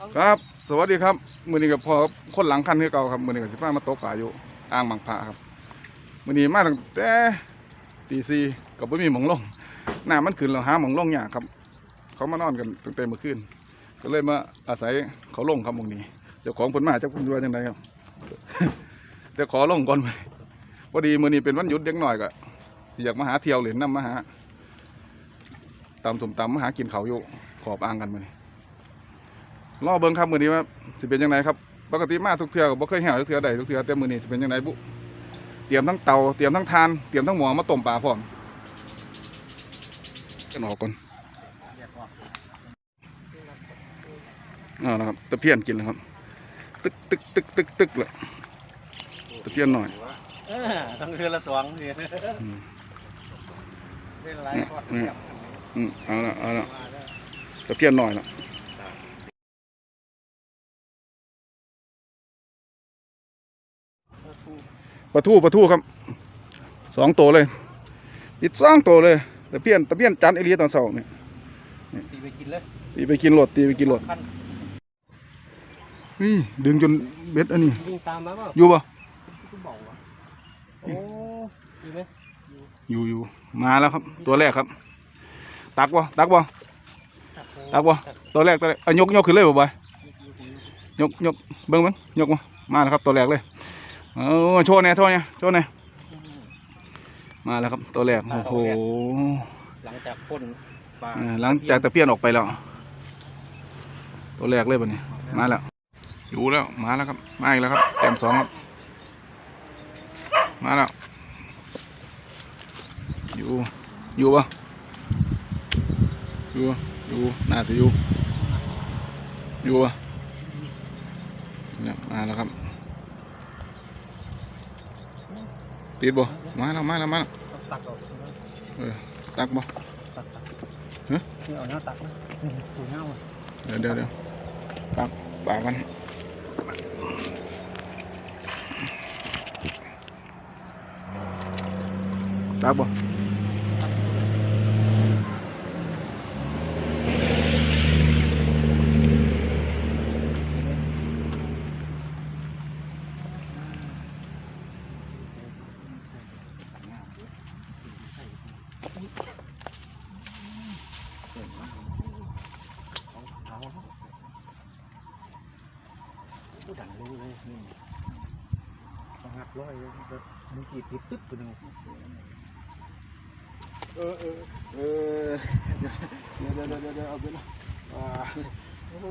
ครับ สวัสดีครับ มือนี้กับพอคนหลังคันคือเก่าครับ มือนี้กับสิบ้ามาตกปลาอยู่อ่างบางพระครับ มือนี้มาตั้งแต่ตีสี่กับไม่มีหมองลงหน้ำมันขึ้นเราหาหมองลงยากครับ เขามานอนกันตั้งแต่เมื่อคืนก็เลยมาอาศัยเขาลงครับมองนี้เจ้าของผลมาเจ้าคุณดูว่าจังไงครับแต่ขอลงก่อนไปพอดีมือนี้เป็นวันหยุดเด็กหน่อยก็อยากมาหาเที่ยวเหรียญน้ำมาหาตำสมตำมาหากินเขาอยู่ขอบอ่างกันมือ รอเบิ่งครับมื้อนี้ว่าสิเป็นยังไงครับปกติมาทุกเทื่อก็บ่เคยแห่ทุกเทื่อใดทุกเทื่อแต่มื้อนี้สิเป็นยังไงบุเตรียมทั้งเตาเตรียมทั้งทานเตรียมทั้งหม้อมาต้มปลาพร้อมกันออกก่อนเอ่านะครับตะเพียนกินแล้วครับ ตึกตึกตึกตึกตึกเลยตะเพียนหน่อยเออต้องเรือละสองเดือนอืมเป็นไรพอดอืมเทียบอืมเอาละเอาละตะเพียนหน่อยละ ปลาทูปลาทูครับสองตัวเลยอีกสองตัวเลยตะเพียนตะเพียนจันเอเลียตอนเสาร์นี่ตีไปกินเลยตีไปกินรถตีไปกินรถขั้นนี่ดึงจนเบ็ดอันนี้วิ่งตามมาเปล่าอยู่ปะคุณบอกวะโอ้ดีไหมอยู่อยู่มาแล้วครับ ตัวแรกครับ ตักบ่ตักบ่ตักบ่ตัวแรกตัวแรกเอายกยกขึ้นเลยบ่บอยยกยกเบิ้งเบิ้งยกมามาแล้วครับตัวแรกเลย เออโชว์แหน่โชว์เนี่ยโชว์เนี่ยมาแล้วครับตัวแรกโอ้โหหลังจากพ่นปลาเออหลังจากตะเพียนออกไปแล้ว ตัวแรกเลยปะเนี่ยมาแล้วอยู่แล้วมาแล้วครับมาอีกแล้วครับแต้มสองครับมาแล้วอยู่อยู่ปะอยู่อยู่น่าจะอยู่อยู่ปะเนี่ยมาแล้วครับ ติดบ่มาแล้วมาแล้วมาแล้วตักออกเออตักบ่ตักตักฮะนี่เอาเนื้อตักนะถูเน่าอะเดี๋ยวเดี๋ยวเดี๋ยวตักปากมันตักบ่ เอาผู้ดังรู้เลยนี่ต้องหักร้อยเลยมึงกีดติดตึ๊ดตัวนึงเออเออเออเดี๋ยวเดี๋ยวเดี๋ยวเอาไปละอ่าโอ้โห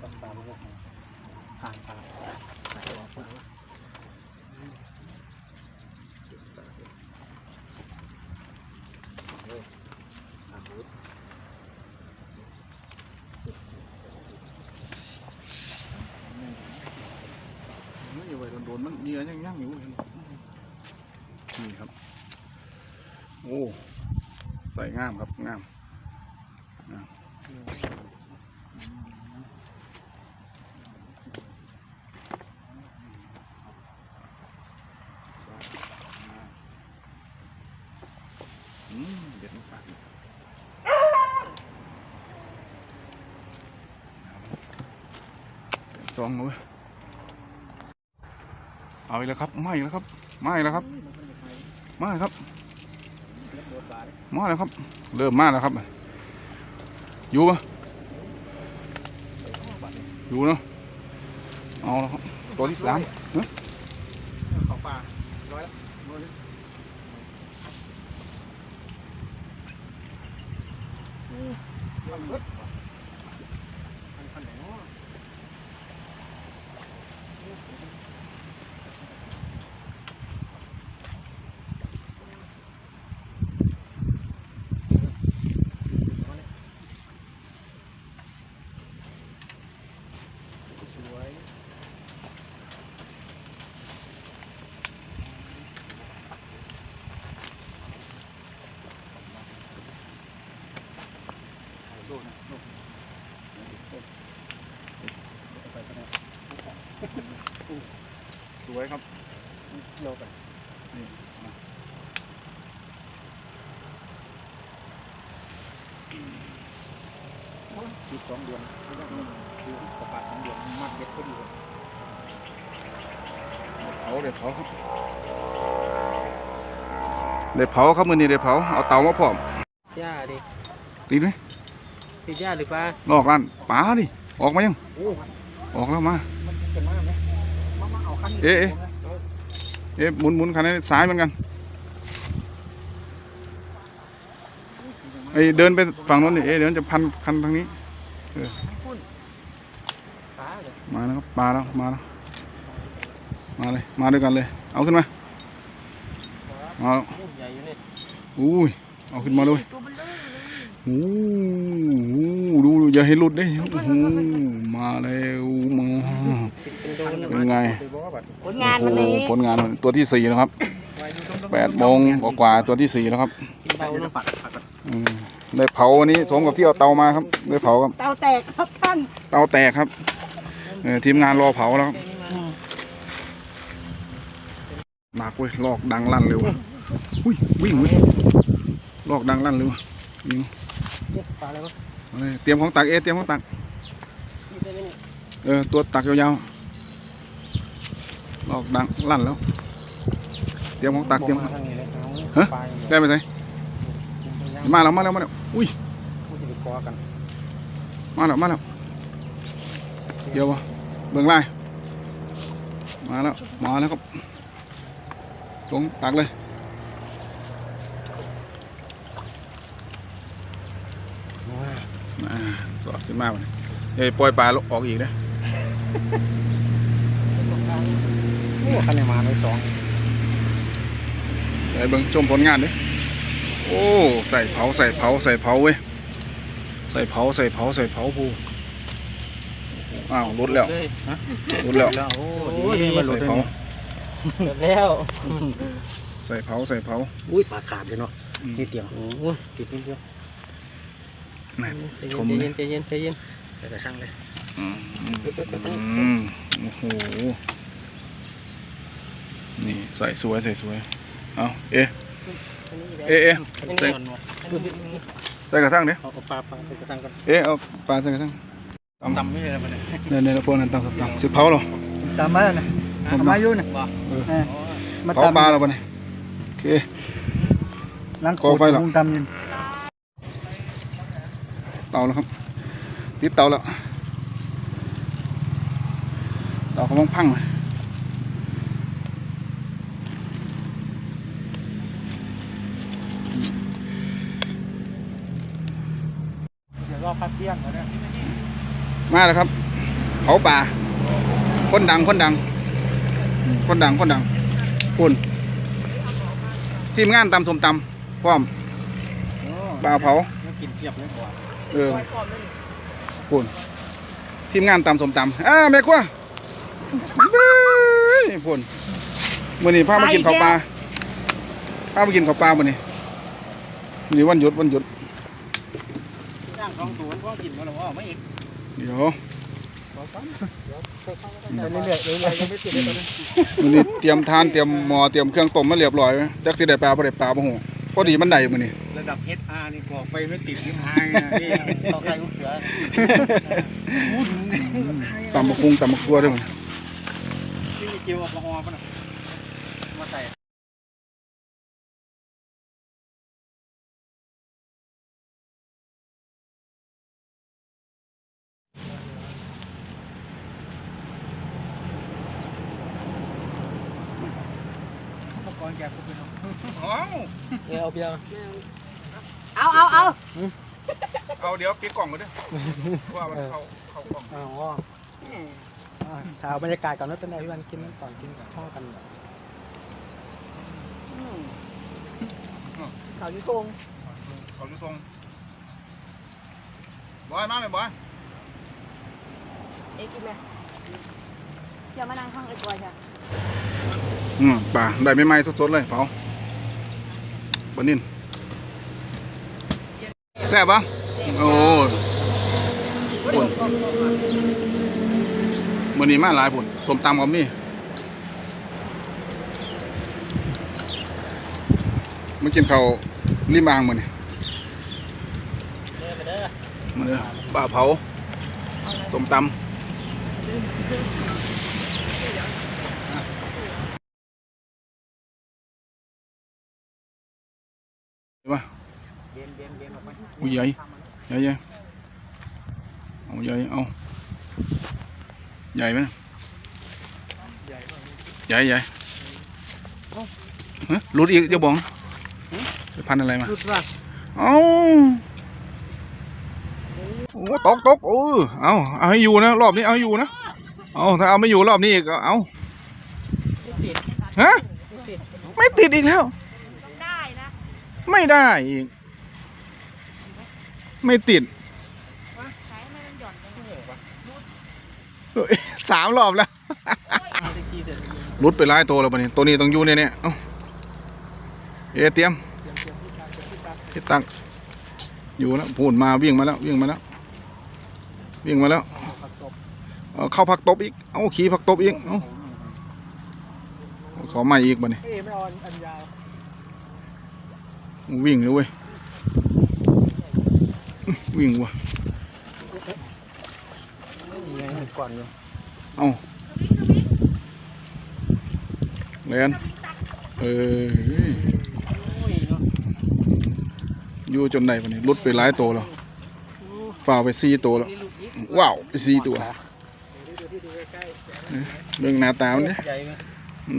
ตามตามเลยห่างตามห่างตามไม่อยู่ไว้โดนๆมันเอยู่นี่ครับ โอ้ใส่งามครับงามงามอืมเด็ดมากสองเลย เอาอีกแล้วครับไม่แล้วครับไม่แล้วครับไม่ครับมาแล้วครับ เริ่มมาแล้วครับ อยู่ปะอยู่เนาะเอาแล้วครับตัวที่สามเนอะเขาป่าร้อยแล้วมันเบิดมันขันไหนเนาะ สวย โดนนะโดนสวยครับ โลกันนี่มาอีกสองเดือนคือประกาศสองเดือนมัดเด็ดพอดีเผาเดี๋ยวเผาครับเดี๋ยวเผาครับมือนี้เดี๋ยวเผาเอาเตามาพร้อมหญ้าดิตีไหมติดหญ้าหรือปลาลอกล้านป๋าดิออกมายังโอ้ออกแล้วมามันเป็นมากไหมมามาเอาคันนี้เอ๊ะ เอ๊ะเอ๊ะหมุนหมุนคันนี้ซ้ายเหมือนกันไอ้เดินไปฝั่งโน้นนี่เอ๊ะเดี๋ยวมันจะพันคันทางนี้คุณปลาเลยมาแล้วครับมาแล้วมาแล้วมาเลยมาด้วยกันเลย เอาขึ้นมามาแล้วใหญ่อยู่นี่อุ้ยเอาขึ้นมาเลยโอ้โหดูดู อย่าให้หลุดเด้โอ้โหมาแล้วมาเป็นไงผลงานวันนี้โอ้โหผลงานวันตัวที่สี่นะครับแปดโมงกว่าๆตัวที่สี่แล้วครับกินเบาเนาะปัดปัดปัดอืมได้เผาวันนี้สมกับที่เอาเตามาครับได้เผาครับเตาแตกครับท่านเตาแตกครับเออทีมงานรอเผาแล้วครับหนักเว้ยลอกดังลั่นเร็วว่ะอุ้ยวิ่งเว้ยลอกดังลั่นเร็วว่ะยิงปลาอะไรวะ เอาเลยเตรียมของตักเอะเตรียมของตักนี่ได้ไหมนี่เออ ตัวตักยาวๆลอกดังลั่นแล้ว เตรียมของตักเตรียมบอกมาทางนี้เลยเอาฮะปลาอย่างเดียวได้ไหมใส่มาแล้วมาแล้วมาแล้วอุ้ยมันจะไปกอกันมาแล้วมาแล้วเดี๋ยววะเบิ่งไล่มาแล้วมาแล้วครับลงตักเลยอ่าส อดขึ้นมาบ่เนี่ยเอ้ยปล่อยปลาลงออกอีกนะโอ้คันนี้มาเลยสองเดี๋ยวเบิ่งชมผลงานดิโอ้ใส่เผาใส่เผาใส่เผาเว้ยใส่เผาใส่เผาใส่เผาภูอ้าวรุดแล้วเลยฮะรุดแล้วโอ้ใส่ดีมาหลุดเผาแล้วใส่เผาใส่เผาอุ้ยปลาขาดเลยเนาะอืมนิดเดียวโอ้ติดนิดเดียว นั่นใจชมเย็นเลใจยเย็นใจเย็นใจเย็นแต่กระช่างเลยอืมอืมโอ้โห นี่ใส่สวยใส่สวย เอาเอ๊ะเอ๊ะเอ๊ะใส่ใส่กระสังเด้เอาปลาปลาใส่กระช่างกันเอ๊ะเอาปลาใส่กระสังตำตำไม่ใช่อะไรมันเนี่ยเนี่ยพวกนั้นตำสับตำสิเผาเหรอตำมาแล้วนะเอามามาอยู่นะเออมาเผาปลาเราปะเนี่ยโอเคล้างก่อไฟเหรอมุงตำยิน เตาแล้วครับ ติดเตาแล้ว เตากำลังพังเลยเดี๋ยวรอพักเที่ยงก่อนนะมาแล้วครับเผาป่า คนดังคนดังอืมคนดังคนดังคุณทีมงานตำสมตำพร้อมปลาเผามากินเทียบเลยก่อน เออคุณทีมงานตำสมตำอ่าแม่ครัวเบ้ยพุ่นมื้อนี้พามากินข้าวปลาพามากินข้าวปลามื้อนี้มื้อนี้วันหยุดวันหยุดย่างสองตัวก็กินมาแล้วว่าไม่อีกเดี๋ยวเรื่อยๆเรื่อยๆยังไม่ติดเลยตอนนี้มื้อนี้เตรียมทานเตรียมหม้อเตรียมเครื่องต้มมาเรียบร้อยไว้จักสิได้ปลาบ่ได้ปลาบ่ฮู้พ อดีมันได้มื้อนี้ ระดับ HR นี่บอกไปไม่ติดยิ้มหายนี่ต่อใครลูกเสือตำบักคุงตำบักตัวด้วยมันที่เกี่ยวกับละออป่ะนะมาใส่ กรณ์แกก็เป็นเอาเออเอาเบียร์เอาเอาเอาเอาเดี๋ยวปิดกล่องก่อนเด้อว่ามันเข้าเข้ากล่องอ๋อถ่ายบรรยากาศก่อนว่าเป็นไงพี่วันกินก่อนกินข้าวกันเขาอยู่ตรงเขาอยู่ทรงบอยมาไหมบอยเอ๊ะกินไหมเดี๋ยวมานั่งข้างไอ้ตัวจ้ะ อืมป่าได้ไม่ไหม้สดๆเลยเผาปนินแซ่บปะโอ้ปุ่นมื่อนี้มาหลายปุ่นสมตำกับมี่มากินข้าริมอ่างมือนี้เด้อไปเด้ออมาเลยปลาเผาสมตำ เห็นปะเบียนเบียนเบียนออกไปอุ้ยใหญ่ใหญ่ใหญ่เอาใหญ่เอาใหญ่ไหมใหญ่มากใหญ่ใหญ่ฮะหลุดอีกเดี๋ยวบอกนะไปพันอะไรมารุดว่าเอาโอ้ตกตกโอ้เอาเอาให้อยู่นะรอบนี้เอาให้อยู่นะเอาถ้าเอาไม่อยู่รอบนี้อีกก็เอาติดฮะติดไม่ติดอีกแล้วได้นะ ไม่ได้อีก ไม่ติดใช้ไม่ต้องหย่อนกันไม่เหรอวะเฮ้ยสามรอบแล้วเอาตะกี้เสร็จรุดไปหลายตัวแล้วปะเนี่ยตัวนี้ต้องอยู่ในเนี่ยเอ้าเอะเตรียมเตรียมเตรียมที่ตาเตรียมที่ตาที่ตั้งอยู่แล้วพูดมาวิ่งมาแล้ววิ่งมาแล้ววิ่งมาแล้วเอาผักตบเอาเข้าผักตบอีกเอาขี่ผักตบอีกเอาขอใหม่อีกบ่เนี่ย ววิ่งเลยเว้ย วิ่งว่ะนี่ไงเห็นก่อนอยู่เอาเรียนเออโอ้ยเนาะอยู่จนไหนปะเนี่ยรุดไปหลายตัวแล้วฝ่าไปสี่ตัวแล้วนี่ลูกยิกว้าวไปสี่ตัวเดี๋ยวดูที่ดูใกล้ๆเรื่องหน้าตามันเนี่ยใหญ่ไหม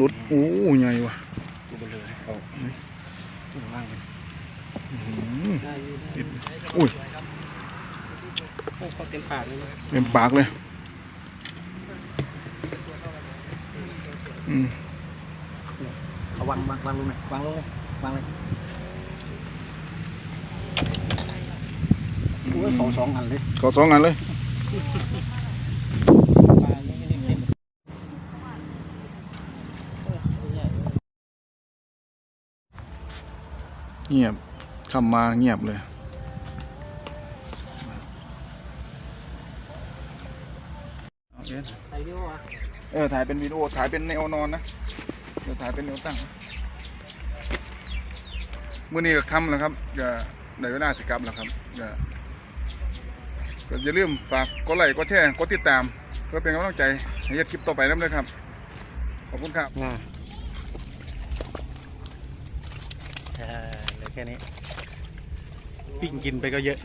รุดโอ้ใหญ่ว่ะดูไปเลยเอา ติดอยู่อุ้ยโอ้เขาเต็มปากเลยนะเต็มปากเลยอืมเอาวางวางวางลงเลยวางลงเลยวางเลยโอ้ยเขาสองอันเลยขอสองอันเลยปลายังไม่ได้เก็บโอ้ยใหญ่เลยเงียบ คำมาเงียบเลยเอาเอ็นไอ้นี่วะเออ ถ่ายเป็นวิดีโอ ถ่ายเป็นแนวนอนนะ เดี๋ยวถ่ายเป็นแนวตั้งมื่อนี้ก็ค่ำแล้วครับจะได้เวลาสิกลับแล้วครับจะก็อย่าลืมฝากกดไลค์กดแชร์กดติดตาม เพื่อเป็นกำลังใจให้เฮ็ดคลิปต่อไปนั่นเลยครับ ขอบคุณครับงาเออเหลือแค่นี้ ปิ้งกินไปก็เยอะ